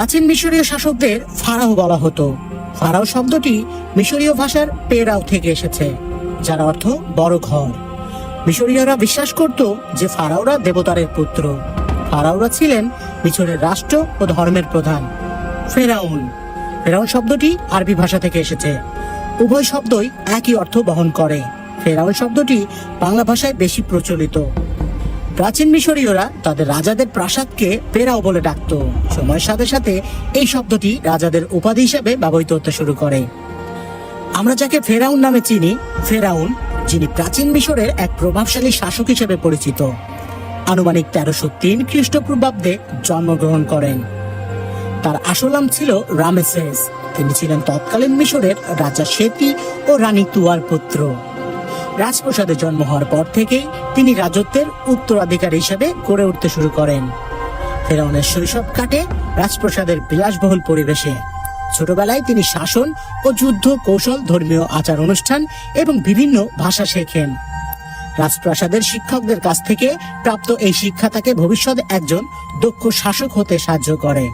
প্রাচীন মিশরীয় শাসকদের ফারাও বলা হতো। ফারাও শব্দটি মিশরীয় ভাষার পেরাও থেকে এসেছে, যার অর্থ বড় ঘর। মিশরীয়রা বিশ্বাস করত যে ফারাওরা দেবতারের পুত্র। ফারাওরা ছিলেন মিশরের রাষ্ট্র ও ধর্মের প্রধান, ফেরাউন। ফেরাউন শব্দটি আরবি ভাষা থেকে এসেছে। উভয় শব্দই একই অর্থ বহন করে। ফেরাউন শব্দটি বাংলা ভাষায় বেশি প্রচলিত। প্রাচীন মিশরীয়রা তাদের রাজাদের প্রাসাদকে পেরাও বলে ডাকত। সময়ের সাথে সাথে এই শব্দটি রাজাদের উপাধি হিসেবে ব্যবহৃত হতে শুরু করে। আমরা যাকে ফেরাউন নামে চিনি, ফেরাউন, যিনি প্রাচীন মিশরের এক প্রভাবশালী শাসক হিসেবে পরিচিত। আনুমানিক তেরোশো তিন খ্রিস্টপূর্বাব্দে জন্মগ্রহণ করেন। তার আসল নাম ছিল রামেসেস। তিনি ছিলেন তৎকালীন মিশরের রাজা সেতি ও রানী তুয়ার পুত্র। রাজপ্রসাদে জন্ম হওয়ার পর থেকেই তিনি রাজত্বের উত্তরাধিকারী হিসেবে গড়ে উঠতে শুরু করেন। ফেরাউনের শৈশব কাটে রাজপ্রসাদের বিলাসবহুল পরিবেশে। ছোটবেলায় তিনি শাসন ও যুদ্ধ, কৌশল, ধর্মীয় আচার অনুষ্ঠান এবং বিভিন্ন ভাষা শেখেন। রাজপ্রাসাদের শিক্ষকদের কাছ থেকে প্রাপ্ত এই শিক্ষা তাকে ভবিষ্যতে একজন দক্ষ শাসক হতে সাহায্য করে।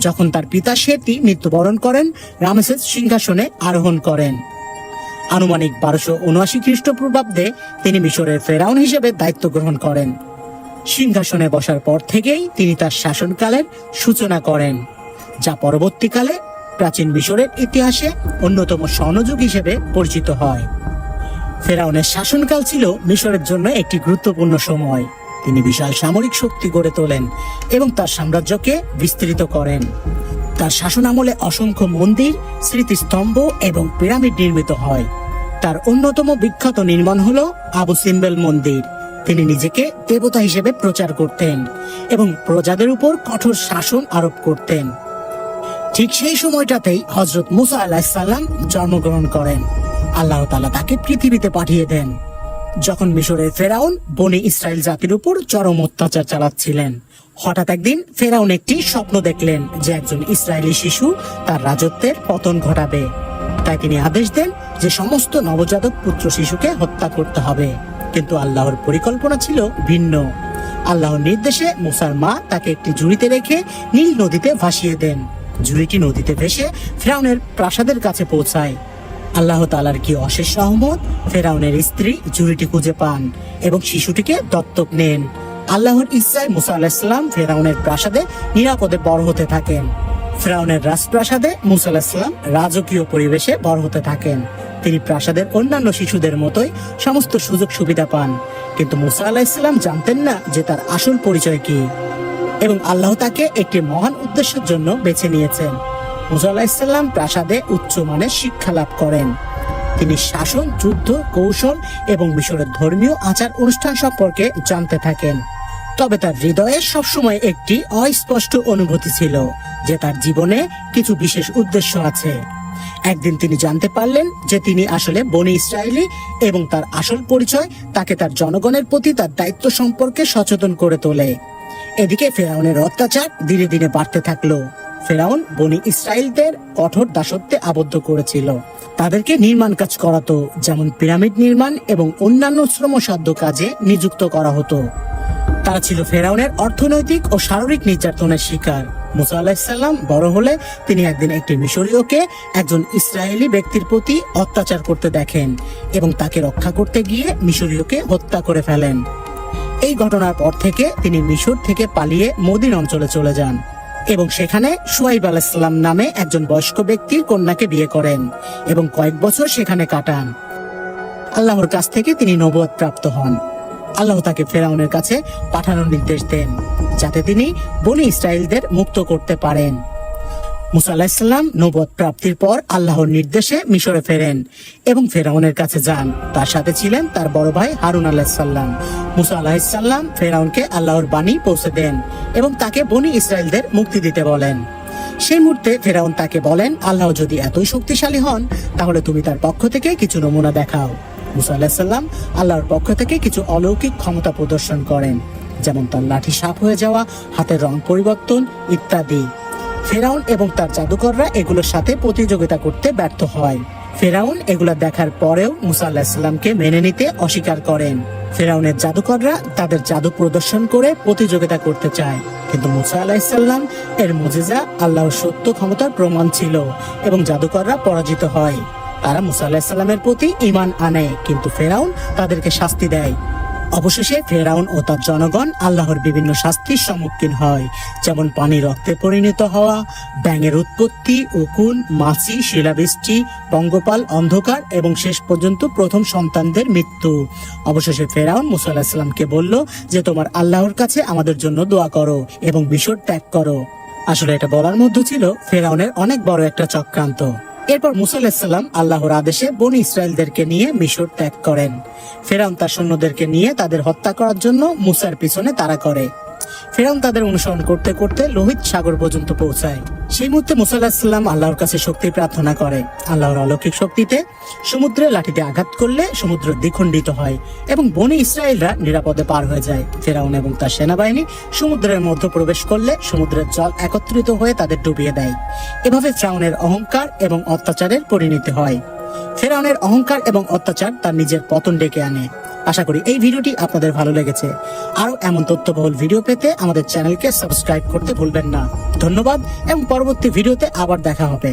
যখন তার পিতা সেতি মৃত্যুবরণ করেন, রামেসেস সিংহাসনে আরোহণ করেন। আনুমানিক বারোশো উনআশি খ্রিস্টপূর্বাব্দে তিনি মিশরের ফেরাউন হিসেবে দায়িত্ব গ্রহণ করেন। সিংহাসনে বসার পর থেকেই তিনি তার শাসনকালের সূচনা করেন, যা পরবর্তীকালে প্রাচীন মিশরের ইতিহাসে অন্যতম স্বর্ণযুগ হিসেবে পরিচিত হয়। ফেরাউনের শাসনকাল ছিল মিশরের জন্য একটি গুরুত্বপূর্ণ সময়। তিনি বিশাল সামরিক শক্তি গড়ে তোলেন এবং তার সাম্রাজ্যকে বিস্তৃত করেন। তার শাসন আমলে অসংখ্য মন্দির, স্মৃতিস্তম্ভ এবং পিরামিড নির্মিত হয়। তার অন্যতম বিখ্যাত নির্মাণ হল আবু সিম্বেল মন্দির। তিনি নিজেকে দেবতা হিসেবে প্রচার করতেন এবং প্রজাদের উপর কঠোর শাসন আরোপ করতেন। ঠিক সেই সময়টাতেই হজরত মুসা আলাহিসাল্লাম জন্মগ্রহণ করেন। আল্লাহ তালা তাকে পৃথিবীতে পাঠিয়ে দেন, যখন মিশরের ফেরাউন বনি ইসরায়েল জাতির উপর চরম অত্যাচার চালাচ্ছিলেন। হঠাৎ একদিন ফেরাউন একটি স্বপ্ন দেখলেন যে একজন ইসরায়েলি শিশু তার রাজত্বের পতন ঘটাবে। তাই তিনি আদেশ দেন যে সমস্ত নবজাতক পুত্র শিশুকে হত্যা করতে হবে। কিন্তু আল্লাহর পরিকল্পনা ছিল ভিন্ন। আল্লাহর নির্দেশে মুসার মা তাকে একটি ঝুড়িতে রেখে নীল নদীতে ভাসিয়ে দেন। ঝুড়িটি নদীতে ভেসে ফেরাউনের প্রাসাদের কাছে পৌঁছায়। আল্লাহ তালার কি অশেষ সহমত? ফেরাউনের স্ত্রী ঝুড়িটি খুঁজে পান এবং শিশুটিকে দত্তক নেন। আল্লাহর ইচ্ছায় মুসা আলাহিসাল্লাম ফেরাউনের প্রাসাদে নিরাপদে বড় হতে থাকেন। ফেরাউনের রাজপ্রাসাদে মুসা আলাহিসাল্লাম রাজকীয় পরিবেশে বড় হতে থাকেন। তিনি প্রাসাদের অন্যান্য শিশুদের মতোই সমস্ত সুযোগ সুবিধা পান। কিন্তু মুসা আলাহিসাল্লাম জানতেন না যে তার আসল পরিচয় কি এবং আল্লাহ তাকে একটি মহান উদ্দেশ্যের জন্য বেছে নিয়েছেন। মুসা আলাহিসাল্লাম প্রাসাদে উচ্চমানের শিক্ষা লাভ করেন। তিনি শাসন, যুদ্ধ, কৌশল এবং মিশরের ধর্মীয় আচার অনুষ্ঠান সম্পর্কে জানতে থাকেন। তবে তার হৃদয়ে সবসময় একটি অস্পষ্ট অনুভূতি ছিল, যে তার জীবনে কিছু বিশেষ উদ্দেশ্য আছে। একদিন তিনি জানতে পারলেন যে তিনি আসলে বনি ইসরায়েলি এবং তার আসল পরিচয় তাকে তার জনগণের প্রতি তার দায়িত্ব সম্পর্কে সচেতন করে তোলে। এদিকে ফেরাউনের অত্যাচার দিনে দিনে বাড়তে থাকল। ফেরাউন বনি ইসরায়েলদের কঠোর দাসত্বে আবদ্ধ করেছিল। তাদেরকে নির্মাণ কাজ করাতো, যেমন পিরামিড নির্মাণ এবং অন্যান্য শ্রমসাধ্য কাজে নিযুক্ত করা হতো। তারা ছিল ফেরাউনের অর্থনৈতিক ও শারীরিক নির্যাতনের শিকার। মুসা আলাহিসাল্লাম বড় হলে তিনি একদিন একটি মিশরীয়কে একজন ইসরায়েলি ব্যক্তির প্রতি অত্যাচার করতে দেখেন এবং তাকে রক্ষা করতে গিয়ে মিশরীয়কে হত্যা করে ফেলেন। এই ঘটনার পর থেকে তিনি মিশর থেকে পালিয়ে মদিন অঞ্চলে চলে যান এবং সেখানে সুয়াইব আলাহিসাল্লাম নামে একজন বয়স্ক ব্যক্তির কন্যাকে বিয়ে করেন এবং কয়েক বছর সেখানে কাটান। আল্লাহর কাছ থেকে তিনি নবুয়ত প্রাপ্ত হন। আল্লাহ তাকে ফেরাউনের কাছে পাঠানোর নির্দেশ দেন, যাতে তিনি বনি ইসরায়েলদের মুক্ত করতে পারেন। মুসা নবদ প্রাপ্তির পর আল্লাহর নির্দেশে মিশরে ফেরেন এবং ফেরাউনের কাছে যান। তার সাথে ছিলেন তার বড় ভাই হারুন আলাহিসাল্লাম মুসা আলাহিসাল্লাম ফেরাউনকে আল্লাহর বাণী পৌঁছে দেন এবং তাকে বনি ইসরায়েলদের মুক্তি দিতে বলেন। সেই মুহূর্তে ফেরাউন তাকে বলেন, আল্লাহ যদি এতই শক্তিশালী হন, তাহলে তুমি তার পক্ষ থেকে কিছু নমুনা দেখাও। মুসা আলাহিসাল্লাম আল্লাহর পক্ষ থেকে কিছু অলৌকিক ক্ষমতা প্রদর্শন করেন, যেমন তার লাঠি সাপ হয়ে যাওয়া, হাতের রং পরিবর্তন ইত্যাদি। ফেরাউন এবং তার জাদুকররা এগুলোর সাথে প্রতিযোগিতা করতে ব্যর্থ হয়। ফেরাউন এগুলো দেখার পরেও মুসা আল্লাহিসাল্লামকে মেনে নিতে অস্বীকার করেন। ফেরাউনের জাদুকররা তাদের জাদু প্রদর্শন করে প্রতিযোগিতা করতে চায়, কিন্তু মুসা আলাহিসাল্লাম এর মুজিজা আল্লাহর সত্য ক্ষমতার প্রমাণ ছিল এবং জাদুকররা পরাজিত হয়। তারা মুসা আলাহিসাল্লামের প্রতি ইমান আনে, কিন্তু ফেরাউন তাদেরকে শাস্তি দেয়। অবশেষে ফেরাউন ও তার জনগণ আল্লাহর বিভিন্ন শাস্তির সম্মুখীন হয়, যেমন পানি রক্তে পরিণত হওয়া, ব্যাঙের উৎপত্তি, উকুন, মাছি, শিলাবৃষ্টি, পঙ্গপাল, অন্ধকার এবং শেষ পর্যন্ত প্রথম সন্তানদের মৃত্যু। অবশেষে ফেরাউন মুসা আলাহিসাল্লামকে বলল যে, তোমার আল্লাহর কাছে আমাদের জন্য দোয়া করো এবং মিশর ত্যাগ করো। আসলে এটা বলার মধ্যে ছিল ফেরাউনের অনেক বড় একটা চক্রান্ত। এরপর মুসাল্লাম আল্লাহর আদেশে বনি ইসরায়েলদেরকে নিয়ে মিশর ত্যাগ করেন। ফেরাউন তার সৈন্যদেরকে নিয়ে তাদের হত্যা করার জন্য মুসার পিছনে তারা করে। ফেরাউন তাদের অনুসরণ করতে করতে লোহিত সাগর পর্যন্ত পৌঁছায়। সেই মুহূর্তে মুসা আলাহিসাল্লাম আল্লাহর কাছে শক্তি প্রার্থনা করে। আল্লাহর অলৌকিক শক্তিতে সমুদ্রে লাঠিতে আঘাত করলে সমুদ্র দ্বিখণ্ডিত হয় এবং বনি ইসরায়েলরা নিরাপদে পার হয়ে যায়। ফেরাউন এবং তার সেনাবাহিনী সমুদ্রের মধ্যে প্রবেশ করলে সমুদ্রের জল একত্রিত হয়ে তাদের ডুবিয়ে দেয়। এভাবে ফেরাউনের অহংকার এবং অত্যাচারের পরিণতি হয়। ফেরাউনের অহংকার এবং অত্যাচার তার নিজের পতন ডেকে আনে। আশা করি এই ভিডিওটি আপনাদের ভালো লেগেছে। আরও এমন তথ্যবহুল ভিডিও পেতে আমাদের চ্যানেলকে সাবস্ক্রাইব করতে ভুলবেন না। ধন্যবাদ, এবং পরবর্তী ভিডিওতে আবার দেখা হবে।